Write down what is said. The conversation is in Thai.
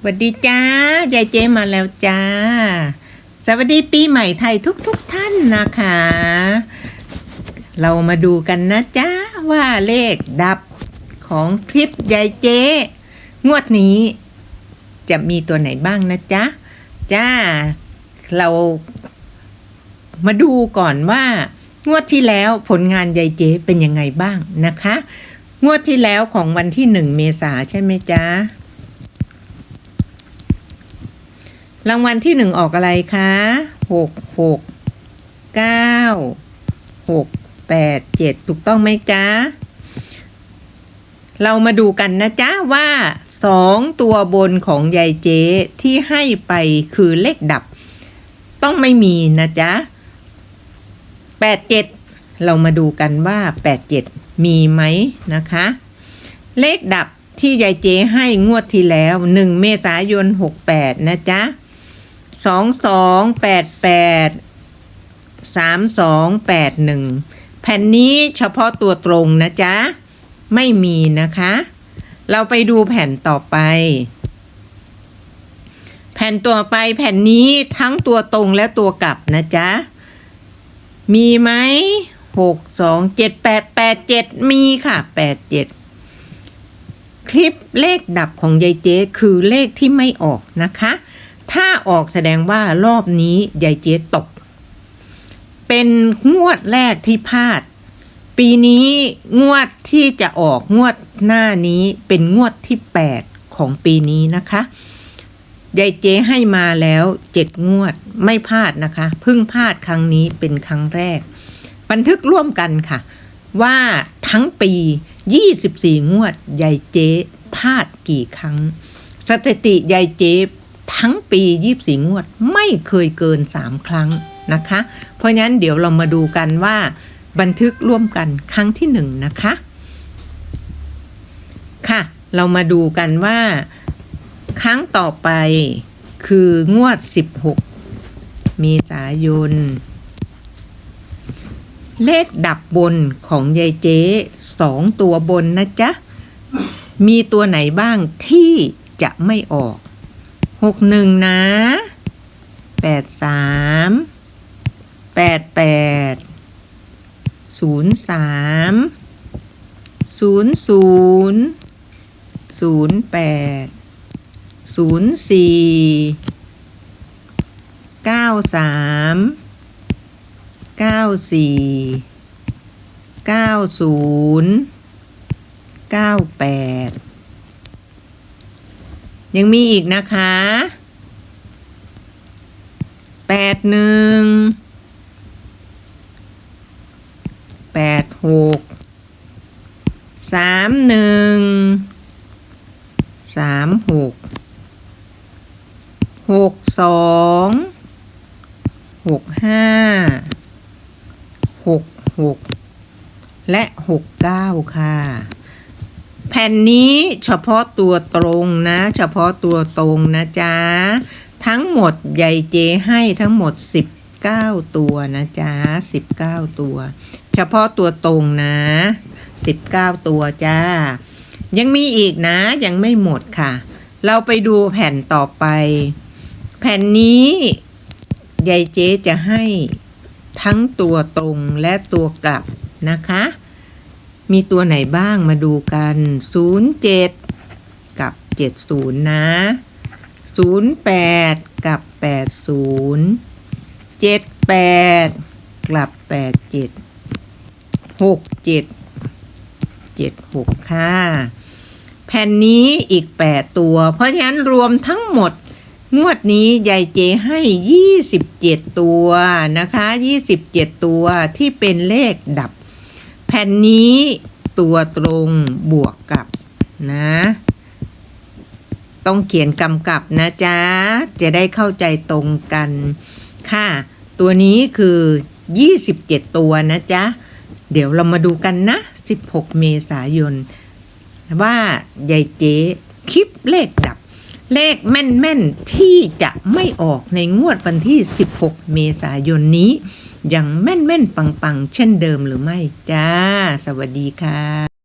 สวัสดีจ้ายายเจมาแล้วจ้า สวัสดีปีใหม่ไทยทุกๆทท่านนะคะ เรามาดูกันนะจ้าว่าเลขดับของคลิปยายเจ งวดนี้ จะมีตัวไหนบ้างนะจ๊ะ จ้า เรามาดูก่อนว่า งวดที่แล้วผลงานยายเจเป็นยังไงบ้างนะคะ งวดที่แล้วของวันที่หนึ่งเมษาใช่ไหมจ๊ะ รางวัลที่หนึ่งออกอะไรคะหกหกเก้าหกแปดเจ็ดถูกต้องไหมจ๊ะ เรามาดูกันนะจ๊ะว่าสองตัวบนของยายเจ๊ที่ให้ไปคือเลขดับ ต้องไม่มีนะจ๊ะแปดเจ็ดเรามาดูกันว่าแปดเจ็ดมีไหมนะคะ เลขดับที่ยายเจ๊ให้งวดที่แล้วหนึ่งเมษายนหกแปดนะจ๊ะ สองสองแปดแปดสามสองแปดหนึ่งแผ่นนี้เฉพาะตัวตรงนะจ๊ะ ไม่มีนะคะ เราไปดูแผ่นต่อไป แผ่นตัวไปแผ่นนี้ทั้งตัวตรงและตัวกลับนะจ๊ะ มีไหมหกสองเจ็ดแปดแปดเจ็ดมีค่ะแปดเจ็ดคลิปเลขดับของยายเจ๊คือเลขที่ไม่ออกนะคะ ถ้าออกแสดงว่ารอบนี้ยายเจ๊ตก เป็นงวดแรกที่พลาด ปีนี้งวดที่จะออกงวดหน้านี้เป็นงวดที่ 8 ของปีนี้นะคะยายเจ๊ให้มาแล้วเจ็ดงวดไม่พลาดนะคะ เพิ่งพลาดครั้งนี้เป็นครั้งแรก บันทึกร่วมกันค่ะ ว่าทั้งปี 24 งวดยายเจ๊พลาดกี่ครั้ง สถิติยายเจ๊ ทั้งปี 24 งวดไม่เคยเกิน 3 ครั้งนะคะ เพราะนั้นเดี๋ยวเรามาดูกันว่าบันทึกร่วมกันครั้งที่หนึ่งนะคะ ค่ะ เรามาดูกันว่า ครั้งต่อไปคืองวด 16 มีสายน เลขดับบนของยายเจ๊สองตัวบนนะจ๊ะ มีตัวไหนบ้างที่จะไม่ออก หกหนึ่งนะแปดสามแปดแปดศูนย์สามศูนย์ศูนย์ศูนย์แปดศูนย์สี่เก้าสามเก้าสี่เก้าศูนย์เก้าแปด ยังมีอีกนะคะแปดหนึ่งแปดหกสามหนึ่งสามหกหกสองหกห้าหกหกและหกเก้าค่ะ แผ่นนี้เฉพาะตัวตรงนะ เฉพาะตัวตรงนะจ๊ะ ทั้งหมดยายเจให้ทั้งหมด 19 ตัวนะจ๊ะ 19 ตัว เฉพาะตัวตรงนะ 19 ตัวจ้า ยังมีอีกนะ ยังไม่หมดค่ะ เราไปดูแผ่นต่อไป แผ่นนี้ยายเจ๊จะให้ทั้งตัวตรงและตัวกลับนะคะ มีตัวไหนบ้างมาดูกัน 07 กับ 70 นะ 08 กับ 80 78 กลับ 87 67 76 ค่ะ แผ่นนี้อีก 8 ตัว เพราะฉะนั้นรวมทั้งหมด งวดนี้ยายเจให้ 27 ตัวนะคะ 27 ตัวที่เป็นเลขดับ ผ่นนี้ตัวตรงบวกกับนะ ต้องเขียนกำกับนะจ๊ะ จะได้เข้าใจตรงกันค่ะ ตัวนี้คือ 27 ตัวนะจ๊ะ เดี๋ยวเรามาดูกันนะ 16 เมษายน ว่า ยายเจ๊คลิปเลขดับ เลขแม่นๆ ที่จะไม่ออกในงวดวันที่ 16 เมษายนนี้ ยังแม่นๆ ปังๆ เช่นเดิมหรือไม่ จ้า สวัสดีค่ะ